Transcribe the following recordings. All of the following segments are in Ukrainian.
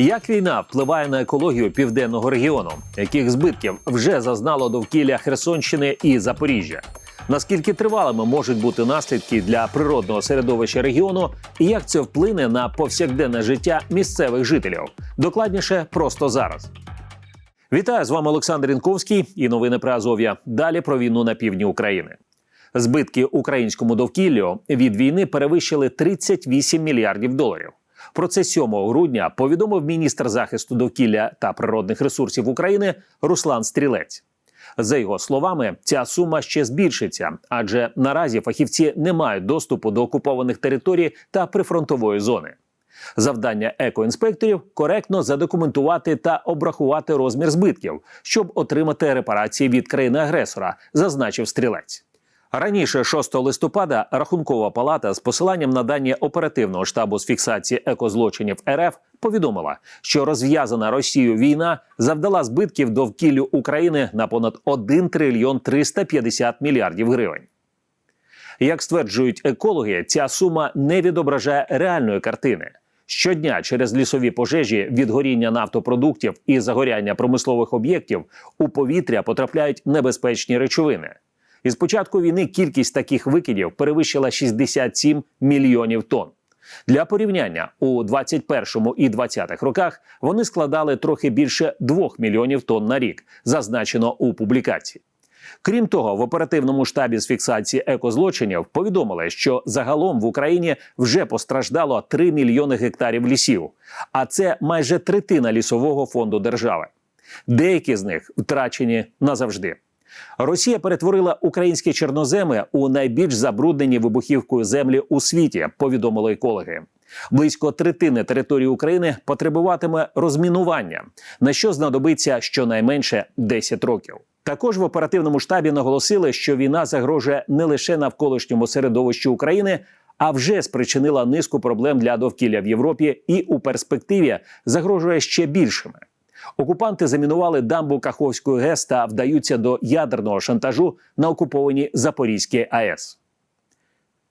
Як війна впливає на екологію південного регіону, яких збитків вже зазнало довкілля Херсонщини і Запоріжжя? Наскільки тривалими можуть бути наслідки для природного середовища регіону, і як це вплине на повсякденне життя місцевих жителів? Докладніше просто зараз. Вітаю з вами Олександр Інковський і новини про Азов'я. Далі про війну на півдні України. Збитки українському довкіллю від війни перевищили 38 мільярдів доларів. Про це 7 грудня повідомив міністр захисту довкілля та природних ресурсів України Руслан Стрілець. За його словами, ця сума ще збільшиться, адже наразі фахівці не мають доступу до окупованих територій та прифронтової зони. Завдання екоінспекторів коректно задокументувати та обрахувати розмір збитків, щоб отримати репарації від країни-агресора, зазначив стрілець. Раніше, 6 листопада, рахункова палата з посиланням на дані оперативного штабу з фіксації екозлочинів РФ повідомила, що розв'язана Росією війна завдала збитків довкіллю України на понад 1 трильйон 350 мільярдів гривень. Як стверджують екологи, ця сума не відображає реальної картини. Щодня через лісові пожежі від горіння нафтопродуктів і загоряння промислових об'єктів у повітря потрапляють небезпечні речовини. Із початку війни кількість таких викидів перевищила 67 мільйонів тонн. Для порівняння у 21 і 20-х роках вони складали трохи більше 2 мільйонів тонн на рік, зазначено у публікації. Крім того, в оперативному штабі з фіксації екозлочинів повідомили, що загалом в Україні вже постраждало 3 мільйони гектарів лісів, а це майже третина лісового фонду держави. Деякі з них втрачені назавжди. Росія перетворила українські чорноземи у найбільш забруднені вибухівкою землі у світі. Повідомили екологи. Близько третини території України потребуватиме розмінування, на що знадобиться щонайменше 10 років. Також в оперативному штабі наголосили, що війна загрожує не лише навколишньому середовищу України, а вже спричинила низку проблем для довкілля в Європі і у перспективі загрожує ще більшими. Окупанти замінували дамбу Каховської ГЕС та вдаються до ядерного шантажу на окупованій Запорізькій АЕС.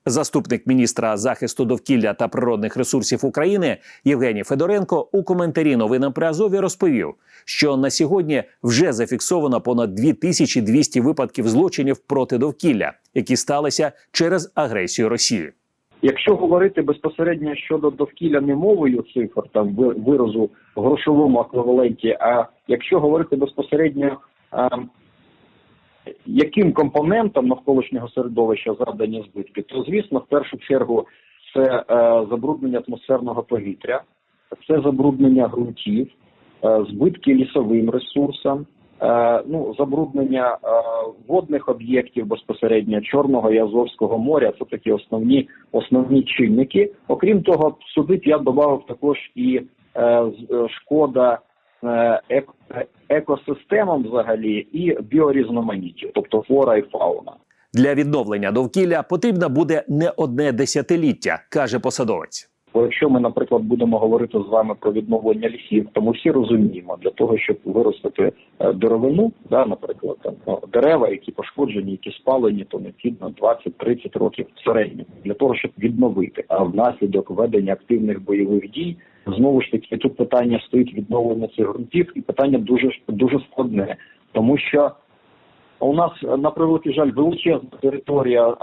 Заступник міністра захисту довкілля та природних ресурсів України Євгеній Федоренко у коментарі новинам при Азові розповів, що на сьогодні вже зафіксовано понад 2200 випадків злочинів проти довкілля, які сталися через агресію Росії. Якщо говорити безпосередньо щодо довкілля не мовою цифр там ви- виразу в грошовому еквіваленті, а якщо говорити безпосередньо а, яким компонентом навколишнього середовища завдані збитки, то звісно, в першу чергу це е, забруднення атмосферного повітря, це забруднення ґрунтів, е, збитки лісовим ресурсам. Е, ну, забруднення е, водних об'єктів безпосередньо Чорного і Азовського моря це такі основні основні чинники. Окрім того, сюди я додав також і е, шкода ек- екосистемам взагалі і біорізноманіттю, тобто флора і фауна. Для відновлення довкілля потрібно буде не одне десятиліття, каже посадовець. Бо якщо ми, наприклад, будемо говорити з вами про відновлення лісів, то ми всі розуміємо, для того, щоб виростити е, деревину, да, наприклад, там ну, дерева, які пошкоджені, які спалені, то необхідно 20-30 років в середньому для того, щоб відновити. А внаслідок ведення активних бойових дій знову ж таки тут питання стоїть відновлення цих ґрунтів, і питання дуже дуже складне, тому що у нас на превеликий жаль величезна територія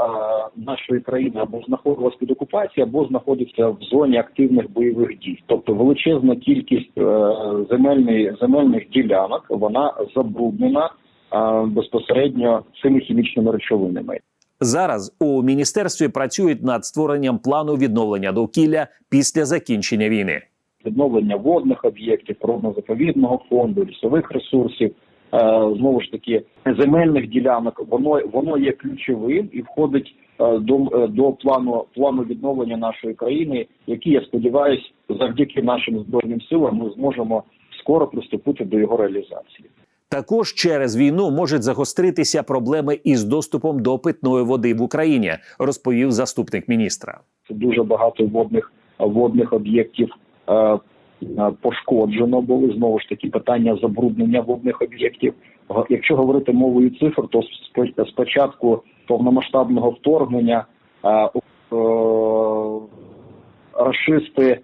нашої країни або знаходилась під окупацією, або знаходиться в зоні активних бойових дій. Тобто величезна кількість е, земельних земельних ділянок вона забруднена е, безпосередньо цими хімічними речовинами. Зараз у міністерстві працюють над створенням плану відновлення довкілля після закінчення війни. відновлення водних об'єктів, природно-заповідного фонду, лісових ресурсів, е, знову ж таки земельних ділянок. Воно воно є ключовим і входить е, до, е, до плану плану відновлення нашої країни, який я сподіваюся, завдяки нашим збройним силам ми зможемо скоро приступити до його реалізації. Також через війну можуть загостритися проблеми із доступом до питної води в Україні, розповів заступник міністра. Це дуже багато водних водних об'єктів е, е, пошкоджено були. Знову ж таки, питання забруднення водних об'єктів. Якщо говорити мовою цифр, то спо- спочатку повномасштабного вторгнення е, е, рашисти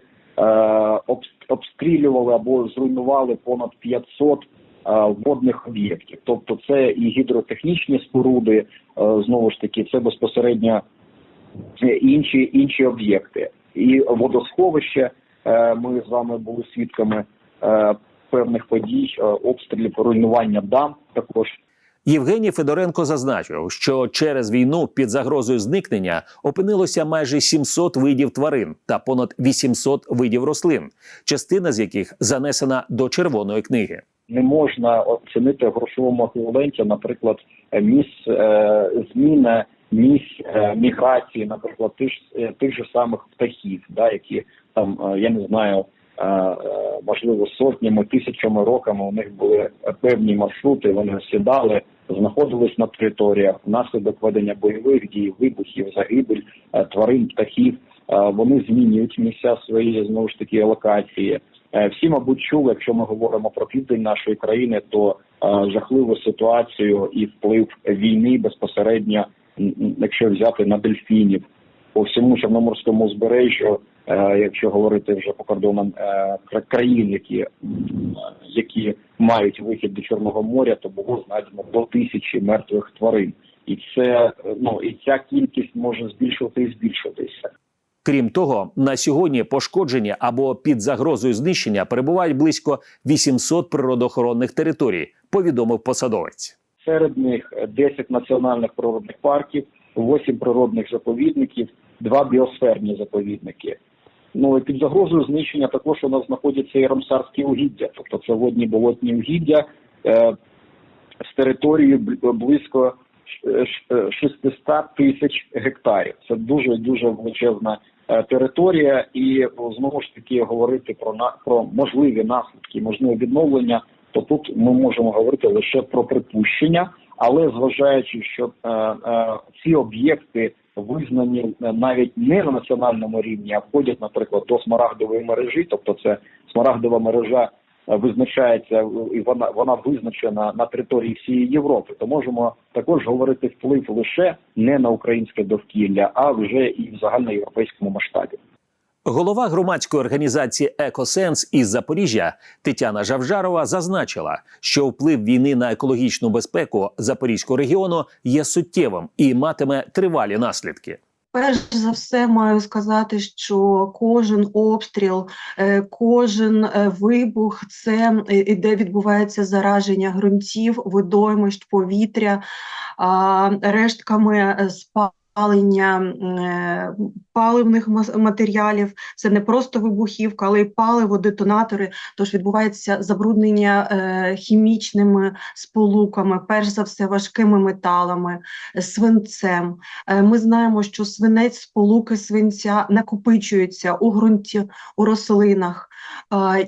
обстрілювали або зруйнували понад 500 е, водних об'єктів. Тобто це і гідротехнічні споруди, е, знову ж таки, це безпосередньо е, інші, інші об'єкти. І водосховище, е, ми з вами були свідками е, певних подій, е, обстрілів, руйнування дам також. Євгеній Федоренко зазначив, що через війну під загрозою зникнення опинилося майже 700 видів тварин та понад 800 видів рослин, частина з яких занесена до червоної книги. не можна оцінити в грошовому еквіваленті, наприклад, е, місць е, зміни е, міграції, наприклад, тих, е, тих же самих птахів, да, які там е, я не знаю, е, е, можливо, сотнями, тисячами роками у них були певні маршрути. Вони сідали, знаходились на територіях внаслідок ведення бойових дій, вибухів, загибель е, тварин, птахів. Е, Вони змінюють місця своєї знову ж таки локації. Е, Всі, мабуть, чули, якщо ми говоримо про південь нашої країни, то е, жахливу ситуацію і вплив війни безпосередньо, якщо взяти на дельфінів по всьому чорноморському узбережжю, е, якщо говорити вже по кордонам е, країн, які, які мають вихід до Чорного моря, то було знайдено до тисячі мертвих тварин, і це ну і ця кількість може збільшувати і збільшуватися. Крім того, на сьогодні пошкоджені або під загрозою знищення перебувають близько 800 природоохоронних територій, повідомив посадовець. Серед них 10 національних природних парків, 8 природних заповідників, 2 біосферні заповідники. Ну і під загрозою знищення також у нас знаходяться і рамсарські угіддя, тобто це водні болотні угіддя е, з територією близько ш- ш- 600 тисяч гектарів. Це дуже дуже величезна е, територія, і знову ж таки говорити про на про можливі наслідки, можливе відновлення. То тут ми можемо говорити лише про припущення, але зважаючи, що е, е, ці об'єкти визнані е, навіть не на національному рівні, а входять, наприклад, до смарагдової мережі, тобто це смарагдова мережа е, визначається е, і вона вона визначена на території всієї Європи, то можемо також говорити вплив лише не на українське довкілля, а вже і в загальноєвропейському масштабі. Голова громадської організації Екосенс із Запоріжжя Тетяна Жавжарова зазначила, що вплив війни на екологічну безпеку Запорізького регіону є суттєвим і матиме тривалі наслідки. Перш за все маю сказати, що кожен обстріл, е, кожен е, вибух це е, де відбувається зараження ґрунтів, водоймищ, повітря, рештками е, спалення е, паливних матеріалів. Це не просто вибухівка, але й паливо, детонатори. Тож відбувається забруднення е, хімічними сполуками, перш за все важкими металами, свинцем. Е, Ми знаємо, що свинець, сполуки свинця накопичуються у ґрунті, у рослинах,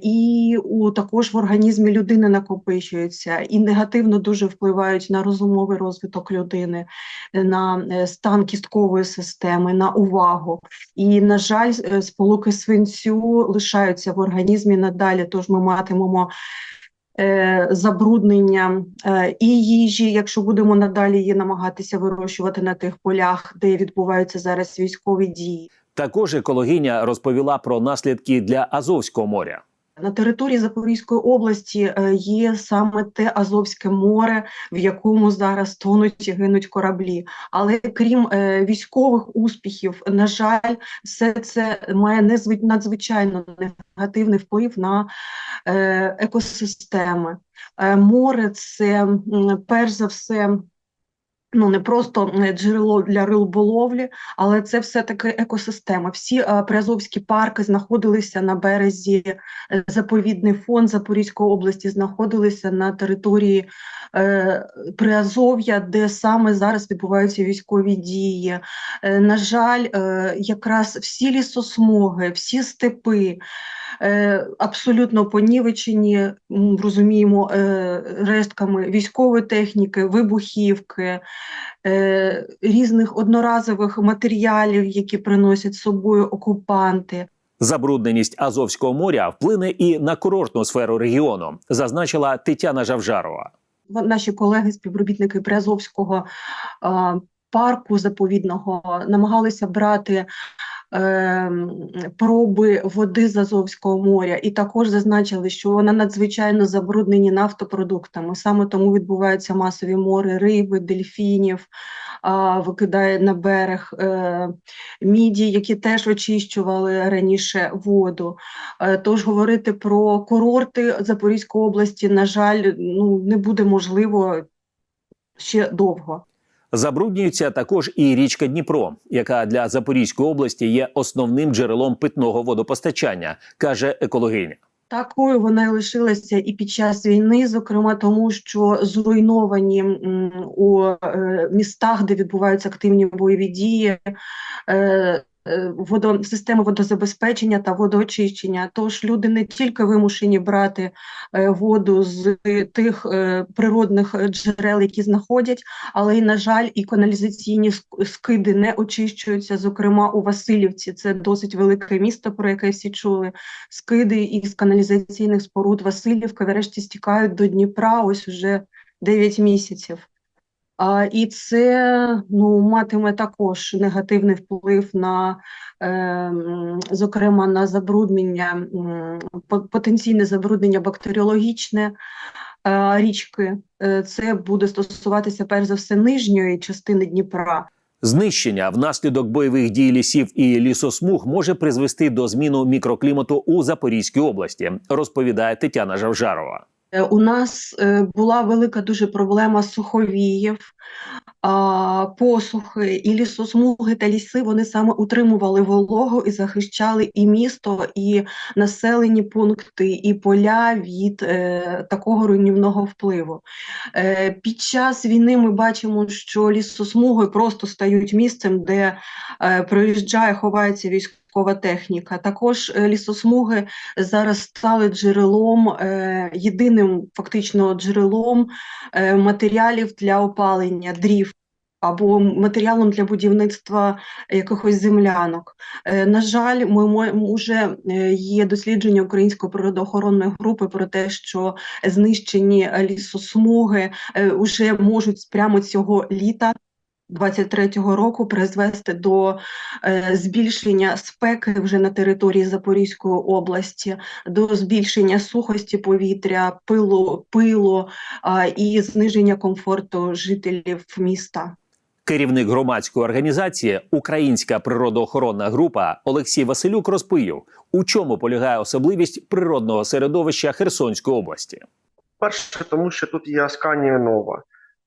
і у, також в організмі людини накопичуються і негативно дуже впливають на розумовий розвиток людини, на стан кісткової системи, на увагу. І, на жаль, е, сполуки свинцю лишаються в організмі надалі, тож ми матимемо е, забруднення е, і їжі, якщо будемо надалі її намагатися вирощувати на тих полях, де відбуваються зараз військові дії. Також екологиня розповіла про наслідки для Азовського моря. На території Запорізької області е, є саме те Азовське море, в якому зараз тонуть і гинуть кораблі. Але крім е, військових успіхів, на жаль, все це має надзвичайно негативний вплив на е, екосистеми. Море це перш за все. Ну, не просто е, джерело для риболовлі, але це все-таки екосистема. Всі е, приазовські парки знаходилися на березі Е, заповідний фонд Запорізької області знаходилися на території е, Приазов'я, де саме зараз відбуваються військові дії. Е, на жаль, е, якраз всі лісосмуги, всі степи абсолютно понівечені, розуміємо, е, рештками військової техніки, вибухівки, е, різних одноразових матеріалів, які приносять з собою окупанти. Забрудненість Азовського моря вплине і на курортну сферу регіону, зазначила Тетяна Жавжарова. Наші колеги, співробітники Приазовського е, парку заповідного намагалися брати е, проби води з Азовського моря, і також зазначили, що вона надзвичайно забруднені нафтопродуктами. Саме тому відбуваються масові мори риби, дельфінів, викидає на берег е, міді, які теж очищували раніше воду. Е, Тож говорити про курорти Запорізької області, на жаль, ну не буде можливо ще довго. Забруднюється також і річка Дніпро, яка для Запорізької області є основним джерелом питного водопостачання, каже екологиня. Такою вона лишилася і під час війни, зокрема тому, що зруйновані у е, містах, де відбуваються активні бойові дії, е, водо, системи водозабезпечення та водоочищення. Тож люди не тільки вимушені брати е, воду з тих е, природних е, джерел, які знаходять, але й, на жаль, і каналізаційні скиди не очищуються. Зокрема, у Васильівці це досить велике місто, про яке всі чули скиди із каналізаційних споруд Васильівки врешті стікають до Дніпра ось уже 9 місяців. А, і це ну, матиме також негативний вплив на, е, зокрема, на забруднення, по- потенційне забруднення бактеріологічне е, річки. Е, Це буде стосуватися перш за все нижньої частини Дніпра. Знищення внаслідок бойових дій лісів і лісосмуг може призвести до зміну мікроклімату у Запорізькій області, розповідає Тетяна Жавжарова. Е, У нас е, була велика дуже проблема суховіїв, посухи і лісосмуги та ліси. Вони саме утримували вологу і захищали і місто, і населені пункти, і поля від е, такого руйнівного впливу. Під час війни ми бачимо, що лісосмуги просто стають місцем, де проїжджає, ховається військова техніка. Також е, лісосмуги зараз стали джерелом, е, єдиним фактично джерелом е, матеріалів для опалення дрів. Або матеріалом для будівництва якихось землянок. На жаль, ми вже є дослідження Української природоохоронної групи про те, що знищені лісосмуги вже можуть прямо цього літа 23-го року призвести до е, збільшення спеки вже на території Запорізької області, до збільшення сухості повітря, пилу, пилу і зниження комфорту жителів міста. Керівник громадської організації Українська природоохоронна група Олексій Василюк розповів, у чому полягає особливість природного середовища Херсонської області. Перше, тому що тут є Асканія Нова.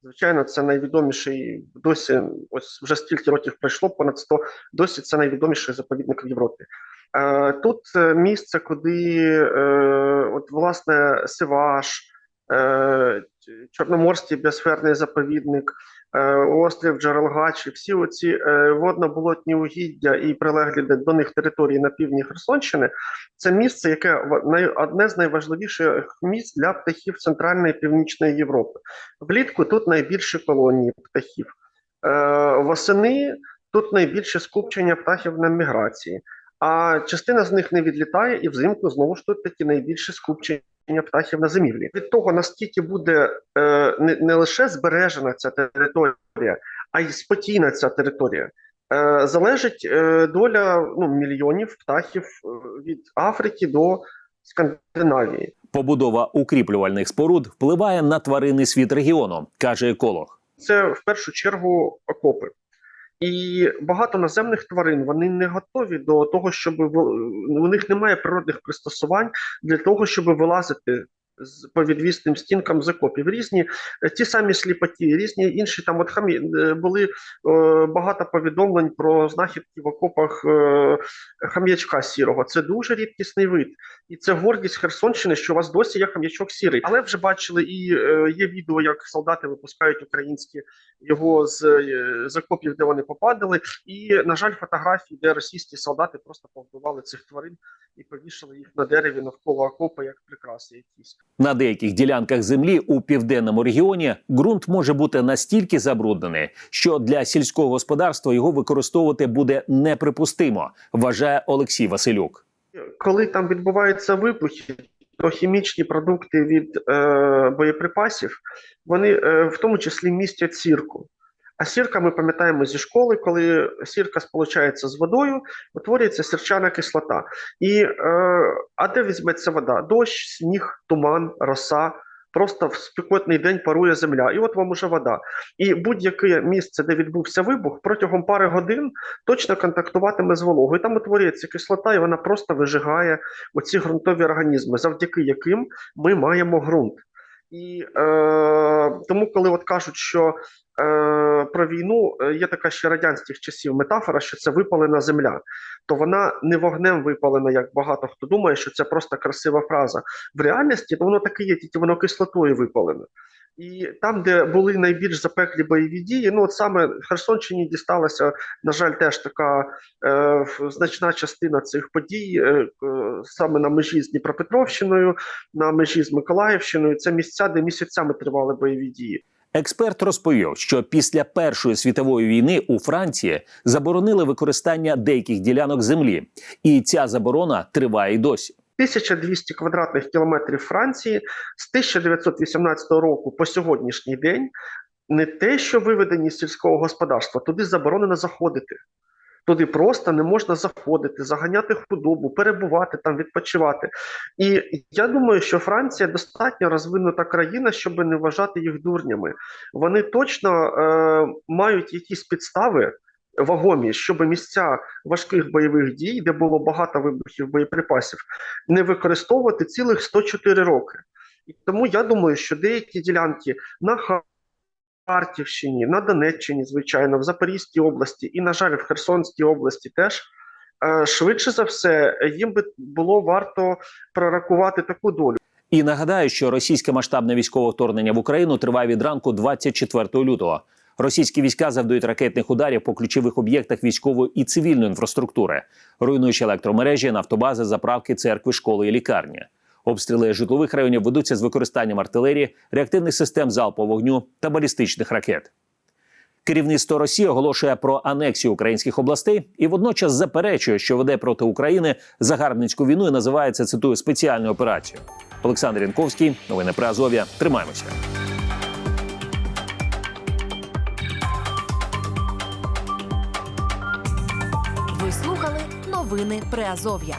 Звичайно, це найвідоміший досі, ось вже стільки років пройшло, понад 100, досі це найвідоміший заповідник в Європі. Е, тут е, місце, куди е, от, власне Сиваш, Чорноморський біосферний заповідник, е, острів Джерелгач і всі оці е, водно-болотні угіддя і прилеглі до- них території на півдні Херсонщини, це місце, яке одне з найважливіших місць для птахів Центральної і Північної Європи. Влітку тут найбільші колонії птахів. Е, восени тут найбільше скупчення птахів на міграції, а частина з них не відлітає, і взимку знову ж тут таки найбільше скупчення птахів на зимівлі. Від того, наскільки буде е, не, не лише збережена ця територія, а й спокійна ця територія. Е, залежить е, доля ну, мільйонів птахів е, від Африки до Скандинавії. Побудова укріплювальних споруд впливає на тваринний світ регіону, каже еколог. Це в першу чергу окопи. І багато наземних тварин вони не готові до того, щоб в них немає природних пристосувань для того, щоб вилазити по відвісним стінкам з окопів. Різні е, ті самі сліпаки, різні інші там от хамі е, були е, багато повідомлень про знахідки в окопах е, хам'ячка сірого. Це дуже рідкісний вид, і це гордість Херсонщини, що у вас досі є хам'ячок сірий. Але вже бачили і е, є відео, як солдати випускають українські його з е, з окопів, де вони попадали. І, на жаль, фотографії, де російські солдати просто повбивали цих тварин і повішали їх на дереві навколо окопа як прикраси якісь. На деяких ділянках землі у південному регіоні ґрунт може бути настільки забруднений, що для сільського господарства його використовувати буде неприпустимо, вважає Олексій Василюк. Коли там відбуваються вибухи, то хімічні продукти від е, боєприпасів вони е, в тому числі містять сірку. А сірка ми пам'ятаємо зі школи, коли сірка сполучається з водою, утворюється сірчана кислота. І, е, а де візьметься вода? Дощ, сніг, туман, роса. Просто в спекотний день парує земля, і от вам уже вода. І будь-яке місце, де відбувся вибух, протягом пари годин точно контактуватиме з вологою. Там утворюється кислота, і вона просто вижигає оці ґрунтові організми, завдяки яким ми маємо ґрунт. І е, тому, коли от кажуть, що про війну е, є така ще радянських часів метафора, що це випалена земля, то вона не вогнем випалена, як багато хто думає, що це просто красива фраза. В реальності воно таке є, тільки воно кислотою випалене. І там, де були найбільш запеклі бойові дії, ну от саме Херсонщині дісталася, на жаль, теж така е, значна частина цих подій, е, е, саме на межі з Дніпропетровщиною, на межі з Миколаївщиною. Це місця, де місяцями тривали бойові дії. Експерт розповів, що після Першої світової війни у Франції заборонили використання деяких ділянок землі, і ця заборона триває й досі. 1200 квадратних кілометрів Франції з 1918 року по сьогоднішній день не те, що виведені з сільського господарства, туди заборонено заходити. Туди просто не можна заходити, заганяти худобу, перебувати там, відпочивати. І я думаю, що Франція достатньо розвинута країна, щоб не вважати їх дурнями. Вони точно е, мають якісь підстави вагомі, щоб місця важких бойових дій, де було багато вибухів боєприпасів, не використовувати цілих 104 роки. І тому я думаю, що деякі ділянки на Харківщині, на Донеччині, звичайно, в Запорізькій області і, на жаль, в Херсонській області теж. е, Швидше за все, їм би було варто прорахувати таку долю. І нагадаю, що російське масштабне військове вторгнення в Україну триває від ранку 24 лютого. Російські війська завдають ракетних ударів по ключових об'єктах військової і цивільної інфраструктури, руйнуючи електромережі, нафтобази, заправки, церкви, школи і лікарні. Обстріли житлових районів ведуться з використанням артилерії, реактивних систем залпового вогню та балістичних ракет. Керівництво Росії оголошує про анексію українських областей і водночас заперечує, що веде проти України загарбницьку війну і називає це цитую спеціальною операцією. Олександр Янковський, новини про Азов'я. Тримаємося. Ви слухали новини Приазов'я.